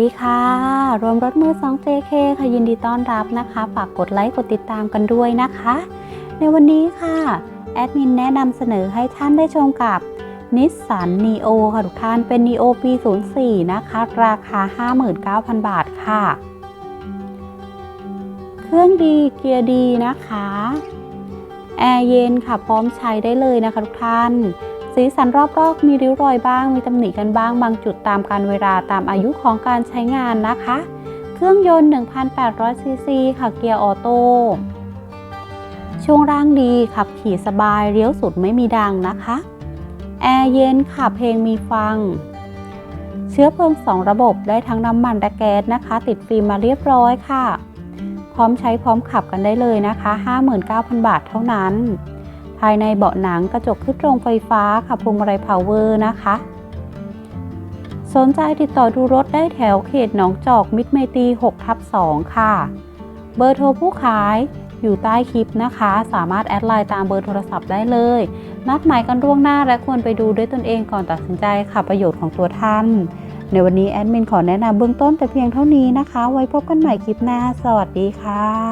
สวัสดีค่ะ รวมรถมือ 2 JK ค่ะยินดีต้อนรับนะคะ ฝากกดไลค์กดติดตามกันด้วยนะคะ ในวันนี้ค่ะ แอดมินแนะนำเสนอให้ท่านได้ชมกับนิสสัน Neo ค่ะทุกท่านเป็น Neo ปี 04 นะคะ ราคา 59,000 บาทค่ะ เครื่องดีเกียร์ดีนะคะ แอร์เย็นค่ะพร้อมใช้ได้เลยนะคะทุกท่าน สีสันรอบๆมีริ้วรอยบ้าง มีตำหนิกันบ้าง บางจุดตามการเวลาตามอายุของการใช้งานนะคะ เครื่องยนต์1,800ซีซีค่ะเกียร์ออโต้ช่วงล่างดีขับขี่สบายเลี้ยวสุดไม่มีดังนะคะแอร์เย็นค่ะเพลงมีฟัง เชื้อเพลิง 2 ระบบได้ทั้งน้ำมันและแก๊สนะคะ ติดฟิล์มมาเรียบร้อยค่ะ พร้อมใช้พร้อมขับกันได้เลยนะคะ 59,000 บาทเท่านั้น ภายในเบาะหนังกระจกขึ้นตรงไฟฟ้าค่ะพวงมาลัยพาวเวอร์นะคะ สนใจติดต่อดูรถได้แถวเขตหนองจอกมิตรเมตี6ทับ2ค่ะ เบอร์โทรผู้ขายอยู่ใต้คลิปนะคะ สามารถแอดไลน์ตามเบอร์โทรศัพท์ได้เลย นัดหมายกันล่วงหน้าและควรไปดูด้วยตนเองก่อนตัดสินใจค่ะประโยชน์ของตัวท่าน ในวันนี้แอดมินขอแนะนำเบื้องต้นแต่เพียงเท่านี้นะคะ ไว้พบกันใหม่คลิปหน้า สวัสดีค่ะ